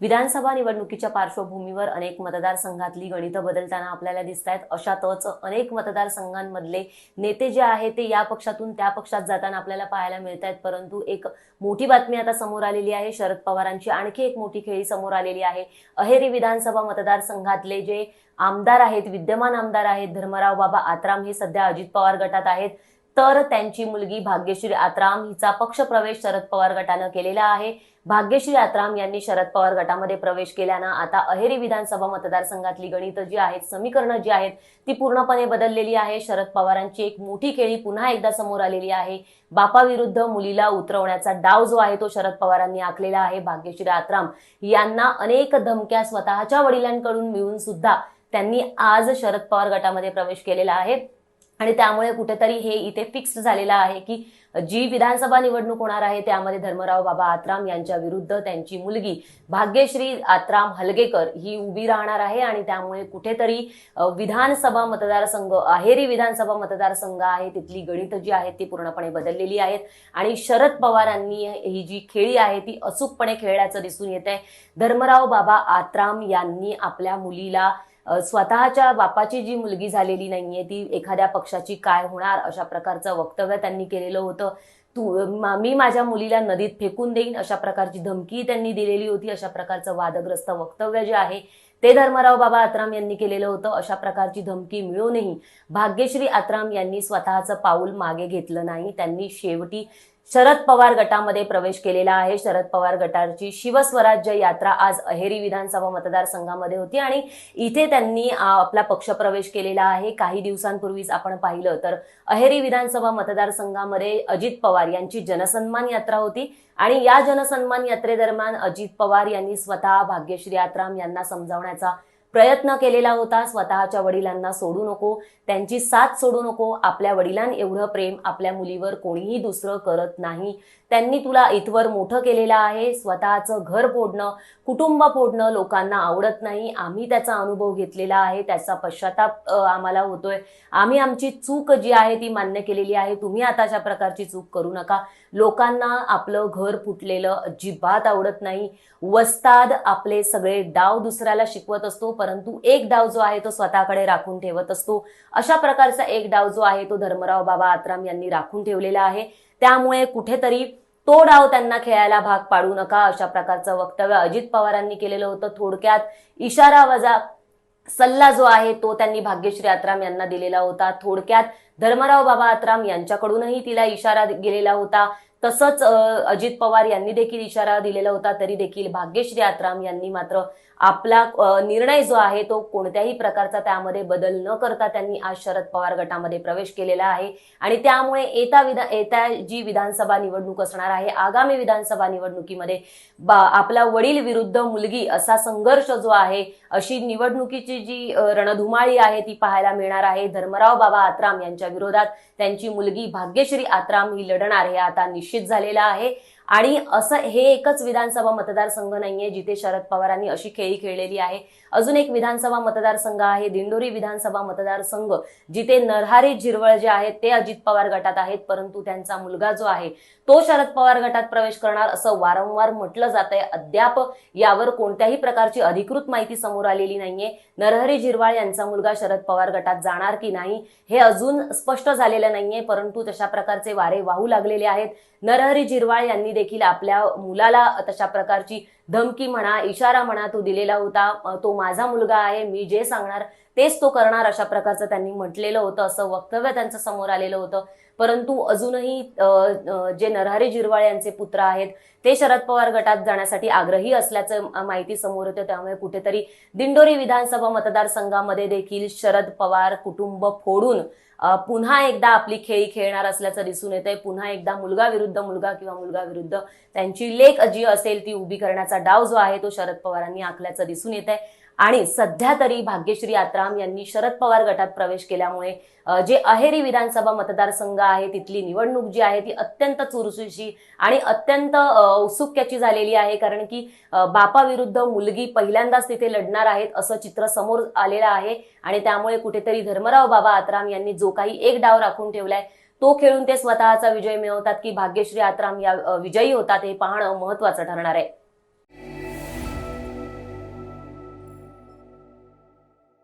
विधानसभा निवडणुकीच्या पार्श्वभूमीवर अनेक मतदारसंघातली गणितं बदलताना आपल्याला दिसत आहेत अशातच अनेक मतदारसंघांमधले नेते जे आहेत ते या पक्षातून त्या पक्षात जाताना आपल्याला पाहायला मिळत आहेत परंतु एक मोठी बातमी आता समोर आलेली आहे शरद पवारांची आणखी एक मोठी खेळी समोर आलेली आहे. अहेरी विधानसभा मतदारसंघातले जे आमदार आहेत विद्यमान आमदार आहेत धर्मराव बाबा आत्राम हे सध्या अजित पवार गटात आहेत. तर त्यांची मुलगी भाग्यश्री आत्राम हिचा पक्षप्रवेश शरद पवार गटानं केलेला आहे. भाग्यश्री आत्राम यांनी शरद पवार गटामध्ये प्रवेश केल्यानं आता अहेरी विधानसभा मतदारसंघातली गणितं जी आहेत समीकरणं जी आहेत ती पूर्णपणे बदललेली आहे. शरद पवारांची एक मोठी खेळी पुन्हा एकदा समोर आलेली आहे. बापाविरुद्ध मुलीला उतरवण्याचा डाव जो आहे तो शरद पवारांनी आखलेला आहे. भाग्यश्री आत्राम यांना अनेक धमक्या स्वतःच्या वडिलांकडून मिळून सुद्धा त्यांनी आज शरद पवार गटामध्ये प्रवेश केलेला आहे. आणि त्यामुळे कुठेतरी हे इथे फिक्स झालेलं आहे की जी विधानसभा निवडणूक होणार आहे त्यामध्ये धर्मराव बाबा आत्राम यांच्या विरुद्ध त्यांची मुलगी भाग्यश्री आत्राम हलगेकर ही उभी राहणार आहे आणि त्यामुळे कुठेतरी विधानसभा मतदारसंघ अहेरी विधानसभा मतदारसंघ आहे तिथली गणित जी आहेत ती पूर्णपणे बदललेली आहेत आणि शरद पवारांनी ही जी खेळी आहे ती अचूकपणे खेळल्याचं दिसून येत आहे धर्मराव बाबा आत्राम यांनी आपल्या मुलीला स्वतःच्या बापाची जी मुलगी झालेली नाहीये ती एखाद्या पक्षाची काय होणार अशा प्रकारचं वक्तव्य त्यांनी केलेलं होतं. तू मी माझ्या मुलीला नदीत फेकून देईन अशा प्रकारची धमकी त्यांनी दिलेली होती अशा प्रकारचं वादग्रस्त वक्तव्य जे आहे ते धर्मराव बाबा आत्राम यांनी केलेलं होतं. अशा प्रकारची धमकी मिळूनही भाग्यश्री आत्राम यांनी स्वतःचं पाऊल मागे घेतलं नाही. त्यांनी शेवटी शरद पवार गटामध्ये प्रवेश केलेला आहे. शरद पवार गटाची शिवस्वराज्य यात्रा आज अहेरी विधानसभा मतदारसंघामध्ये होती आणि इथे त्यांनी आपला पक्ष प्रवेश केलेला आहे. काही दिवसांपूर्वीच आपण पाहिलं तर अहेरी विधानसभा मतदारसंघामध्ये अजित पवार यांची जनसन्मान यात्रा होती आणि या जनसन्मान यात्रेदरम्यान अजित पवार यांनी स्वतः भाग्यश्री आत्राम यांना समजावण्याचा प्रयत्न केलेला होता. स्वतःच्या वडिलांना सोडू नको. त्यांची साथ सोडू नको. आपल्या वडिलां एवढं प्रेम आपल्या मुलीवर कोणीही दुसरं करत नाही. त्यांनी तुला इथवर मोठं केलेलं आहे. स्वतःचं घर फोडणं कुटुंब फोडणं लोकांना आवडत नाही. आम्ही त्याचा अनुभव घेतलेला आहे. त्याचा पश्चाताप आम्हाला होतोय. आम्ही आमची चूक जी आहे ती मान्य केलेली आहे. तुम्ही आता अशा प्रकारची चूक करू नका. लोकांना आपलं घर फुटलेलं अजिबात आवडत नाही. वस्ताद आपले सगळे डाव दुसऱ्याला शिकवत असतो परंतु एक डाव जो आहे तो स्वतःकडे राखून ठेवत असतो. अशा प्रकारचा एक डाव जो आहे तो धर्मराव बाबा आत्राम यांनी राखून ठेवलेला आहे. त्यामुळे कुठेतरी तो डाव त्यांना खेळायला भाग पाडू नका अशा प्रकारचं वक्तव्य अजित पवारांनी केलेलं होतं. थोडक्यात इशारा वजा सल्ला जो आहे तो त्यांनी भाग्यश्री आत्राम यांना दिलेला होता. थोडक्यात धर्मराव बाबा आत्राम यांच्याकडूनही तिला इशारा गेलेला होता. तसंच अजित पवार यांनी देखील इशारा दिलेला होता तरी देखील भाग्यश्री आत्राम यांनी मात्र आपला निर्णय जो आहे तो कोणत्याही प्रकारचा त्यामध्ये बदल न करता त्यांनी आज शरद पवार गटामध्ये प्रवेश केलेला आहे. आणि त्यामुळे येता विधा येत्या जी विधानसभा निवडणूक असणार आहे आगामी विधानसभा निवडणुकीमध्ये आपला वडील विरुद्ध मुलगी असा संघर्ष जो आहे अशी निवडणुकीची जी रणधुमाळी आहे ती पाहायला मिळणार आहे. धर्मराव बाबा आत्राम यांच्या विरोधात त्यांची मुलगी भाग्यश्री आत्राम ही लढणार हे आता निश्चित झालेलं आहे. आणि असं हे एकच विधानसभा मतदारसंघ नाहीये जिथे शरद पवारांनी अशी खेळी खेळलेली आहे. अजून एक विधानसभा मतदारसंघ आहे दिंडोरी विधानसभा मतदारसंघ जिथे नरहारी झिरवळ जे आहेत ते अजित पवार गटात आहेत परंतु त्यांचा मुलगा जो आहे तो शरद पवार गटात प्रवेश करणार असं वारंवार म्हटलं जात आहे अद्याप यावर कोणत्याही प्रकारची अधिकृत माहिती समोर आलेली नाहीये. नरहरी झिरवाळ यांचा मुलगा शरद पवार गटात जाणार की नाही हे अजून स्पष्ट झालेलं नाहीये परंतु तशा प्रकारचे वारे वाहू लागलेले आहेत. नरहरी झिरवाळ यांनी देखील आपल्या मुलाला तशा प्रकारची धमकी म्हणा इशारा म्हणा तो दिलेला होता. तो माझा मुलगा आहे मी जे सांगणार तेच तो करणार अशा प्रकारचं त्यांनी म्हटलेलं होतं असं वक्तव्य त्यांचं समोर आलेलं होतं. परंतु अजूनही जे नरहरी जिरवाळे यांचे पुत्र आहेत ते शरद पवार गटात जाण्यासाठी आग्रही असल्याचं माहिती समोर येतं. त्यामुळे कुठेतरी दिंडोरी विधानसभा मतदारसंघामध्ये देखील शरद पवार कुटुंब फोडून पुन्हा एकदा आपली खेळी खेळणार असल्याचं दिसून येतंय. पुन्हा एकदा मुलगा विरुद्ध मुलगा किंवा मुलगा विरुद्ध त्यांची लेख जी असेल ती उभी करण्याचा डाव जो आहे तो शरद पवारांनी आखल्याचं दिसून येत आहे आणि सध्या तरी भाग्यश्री आत्राम यांनी शरद पवार गटात प्रवेश केल्यामुळे जे अहेरी विधानसभा मतदारसंघ आहे तिथली निवडणूक जी आहे ती अत्यंत चुरसुशी आणि अत्यंत उत्सुक्याची झालेली आहे. कारण की बापा बापाविरुद्ध मुलगी पहिल्यांदाच तिथे लढणार आहेत असं चित्र समोर आलेलं आहे. आणि त्यामुळे कुठेतरी धर्मराव बाबा आत्राम यांनी जो काही एक डाव राखून ठेवलाय तो खेळून ते स्वतःचा विजय मिळवतात की भाग्यश्री आत्राम या विजयी होतात हे पाहणं महत्वाचं ठरणार आहे.